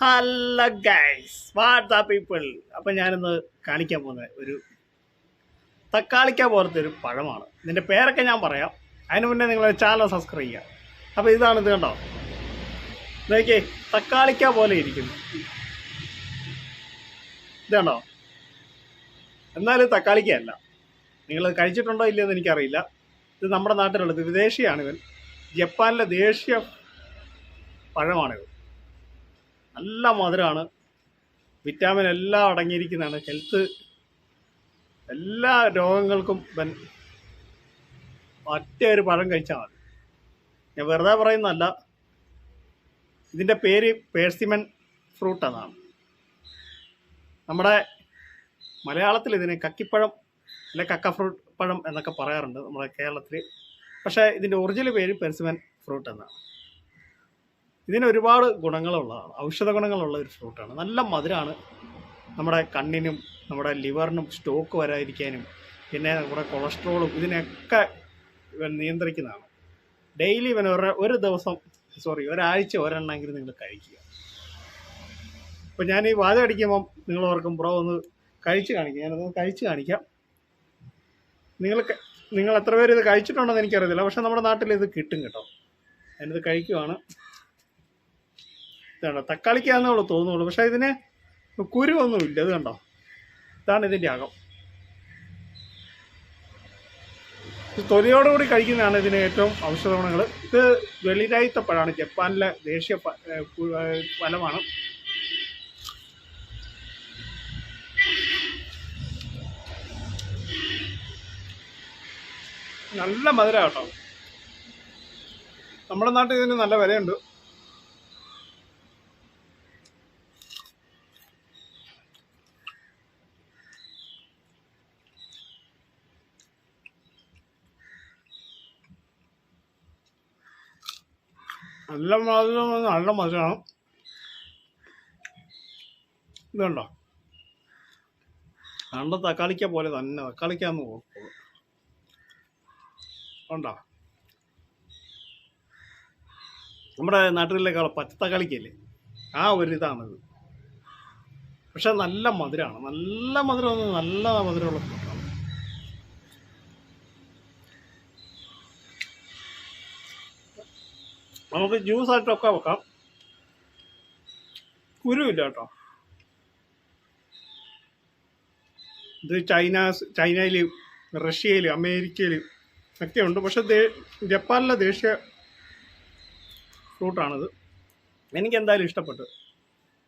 Hello guys വാട്സാ people. അപ്പം ഞാനിന്ന് കാണിക്കാൻ പോകുന്ന ഒരു തക്കാളിക്ക പോലത്തെ ഒരു പഴമാണ്. ഇതിന്റെ പേരൊക്കെ ഞാൻ പറയാം. അതിന് മുന്നേ നിങ്ങൾ ചാനൽ സബ്സ്ക്രൈബ് ചെയ്യുക. അപ്പോൾ ഇതാണ് ഇത് കണ്ടോ? നോക്കിയേ തക്കാളിക്ക പോലെ ഇരിക്കുന്നു. ഇത് കണ്ടോ? എന്നാലും തക്കാളിക്കയല്ല. നിങ്ങൾ കഴിച്ചിട്ടുണ്ടോ ഇല്ലയോ എന്ന് എനിക്കറിയില്ല. ഇത് നമ്മുടെ നാട്ടിലുള്ളത് വിദേശിയാണിവൻ ജപ്പാനിലെ ദേശീയ പഴമാണിത്. നല്ല മധുരമാണ് വിറ്റാമിൻ എല്ലാം അടങ്ങിയിരിക്കുന്നതാണ്. ഹെൽത്ത് എല്ലാ രോഗങ്ങൾക്കും ഇവൻ ഒറ്റ ഒരു പഴം കഴിച്ചാൽ മതി. ഞാൻ വെറുതെ പറയുന്നതല്ല. ഇതിന്റെ പേര് പേഴ്സിമൻ ഫ്രൂട്ട് എന്നാണ് നമ്മുടെ മലയാളത്തിൽ ഇതിന് കക്കിപ്പഴം അല്ലെ കക്ക ഫ്രൂട്ട് പഴം എന്നൊക്കെ പറയാറുണ്ട് നമ്മുടെ കേരളത്തിൽ. പക്ഷേ ഇതിന്റെ ഒറിജിനൽ പേര് പെർസിമൻ ഫ്രൂട്ട് എന്നാണ്. ഇതിന് ഒരുപാട് ഗുണങ്ങളുള്ളതാണ്. ഔഷധ ഗുണങ്ങളുള്ള ഒരു ഫ്രൂട്ടാണ് നല്ല മധുരമാണ് നമ്മുടെ കണ്ണിനും നമ്മുടെ ലിവറിനും സ്റ്റോക്ക് വരാതിരിക്കാനും പിന്നെ നമ്മുടെ കൊളസ്ട്രോളും ഇതിനൊക്കെ നിയന്ത്രിക്കുന്നതാണ്. ഡെയിലി ഇവൻ ഒരു ഒരു ദിവസം സോറി ഒരാഴ്ച ഒരെണ്ണമെങ്കിലും നിങ്ങൾ കഴിക്കുക. അപ്പോൾ ഞാൻ ഈ വാചകം അടിക്കുമ്പം നിങ്ങൾ ഓർക്കും ബ്രോ ഒന്ന് കഴിച്ച് കാണിക്കാം. ഞാനത് കഴിച്ച് കാണിക്കാം. നിങ്ങൾ നിങ്ങൾ എത്ര പേര് ഇത് കഴിച്ചിട്ടുണ്ടെന്ന് എനിക്കറിയത്തില്ല. പക്ഷേ നമ്മുടെ നാട്ടിൽ ഇത് കിട്ടും കേട്ടോ. ഞാനിത് കഴിക്കുവാണ്. ഇതാണ്. തക്കാളിക്കാന്നുള്ളൂ തോന്നുള്ളൂ. പക്ഷെ ഇതിന് കുരുവൊന്നുമില്ല. ഇത് കണ്ടോ? ഇതാണ് ഇതിന്റെ അകം. തൊലിയോടുകൂടി കഴിക്കുന്നതാണ് ഇതിന് ഏറ്റവും ഔഷധ ഗുണങ്ങൾ ഇത് വെളിരായിത്ത പഴമാണ് ജപ്പാനിലെ ദേശീയ ഫലമാണ്. നല്ല മധുര കേട്ടോ. നമ്മുടെ നാട്ടിൽ ഇതിന് നല്ല വിലയുണ്ട്. നല്ല മധുരം നല്ല മധുരമാണ്. ഇതുണ്ടോ കണ്ട? തക്കാളിക്ക പോലെ തന്നെ. തക്കാളിക്കാന്ന് ഉണ്ടോ നമ്മുടെ നാട്ടിലേക്കുള്ള പച്ചത്തക്കാളിക്കല്ലേ ആ ഒരു ഇതാണിത്. പക്ഷെ നല്ല മധുരമാണ്. നല്ല മധുരം നല്ല മധുരമുള്ള നമുക്ക് ജ്യൂസ് ആയിട്ടൊക്കെ വെക്കാം. കുരുവില്ല കേട്ടോ. ഇത് ചൈന ചൈനയിൽ റഷ്യയിൽ അമേരിക്കയിൽ ഒക്കെ ഉണ്ട്. പക്ഷെ ജപ്പാനിലെ ദേശീയ ഫ്രൂട്ടാണിത്. എനിക്ക് എന്തായാലും ഇഷ്ടപ്പെട്ടു.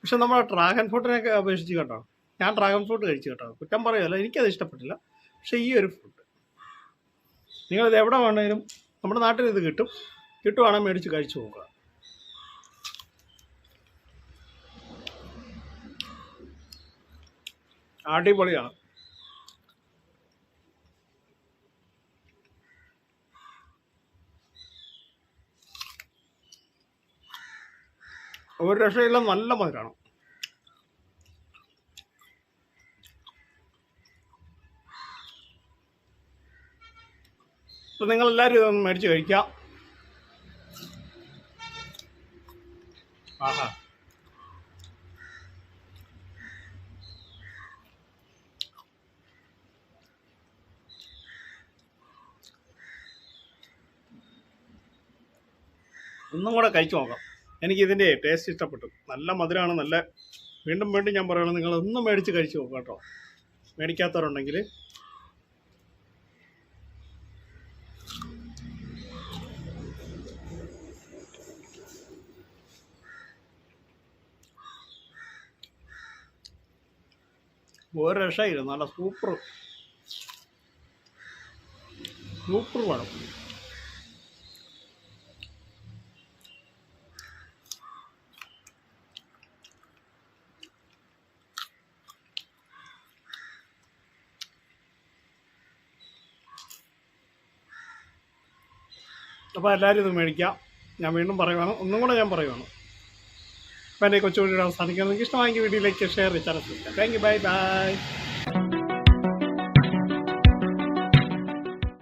പക്ഷെ നമ്മുടെ ഡ്രാഗൺ ഫ്രൂട്ടിനെയൊക്കെ അപേക്ഷിച്ച് കേട്ടോ. ഞാൻ ഡ്രാഗൺ ഫ്രൂട്ട് കഴിച്ചു കേട്ടോ. കുറ്റം പറയുമല്ല എനിക്കത് ഇഷ്ടപ്പെട്ടില്ല. പക്ഷെ ഈ ഒരു ഫ്രൂട്ട്. നിങ്ങളിത് എവിടെ വേണമെങ്കിലും നമ്മുടെ നാട്ടിൽ ഇത് കിട്ടും. കിട്ടുവാണെങ്കിൽ മേടിച്ച് കഴിച്ചു നോക്കുക. അടിപൊളിയാണ്. ഒരു രക്ഷയില്ല നല്ല മധുരമാണ് അപ്പം നിങ്ങളെല്ലാവരും ഇതൊന്ന് മേടിച്ച് കഴിക്കാം. ആഹാ. ഒന്നും കൂടെ കഴിച്ചു നോക്കാം. എനിക്ക് ഇതിന്റെ ടേസ്റ്റ് ഇഷ്ടപ്പെട്ടു. നല്ല മധുരമാണ് നല്ല വീണ്ടും വീണ്ടും ഞാൻ പറയുന്നത് നിങ്ങൾ ഒന്നും മേടിച്ച് കഴിച്ചു നോക്കാം കേട്ടോ. മേടിക്കാത്തവരുണ്ടെങ്കിൽ ഒരു രക്ഷയില്ല. നല്ല സൂപ്പർ സൂപ്പർ പഴം അപ്പോൾ എല്ലാവരും ഇത് മേടിക്കാം. ഞാൻ വീണ്ടും പറയുവാണ്. ഒന്നും കൂടെ ഞാൻ പറയുവാണ്. വീഡിയോ അവസാനിക്കാൻ. നിങ്ങൾക്ക് ഇഷ്ടമായെങ്കിൽ വീഡിയോയിലേക്ക് ഷെയർ ചെയ്താൽ താങ്ക് യു ബൈ ബൈ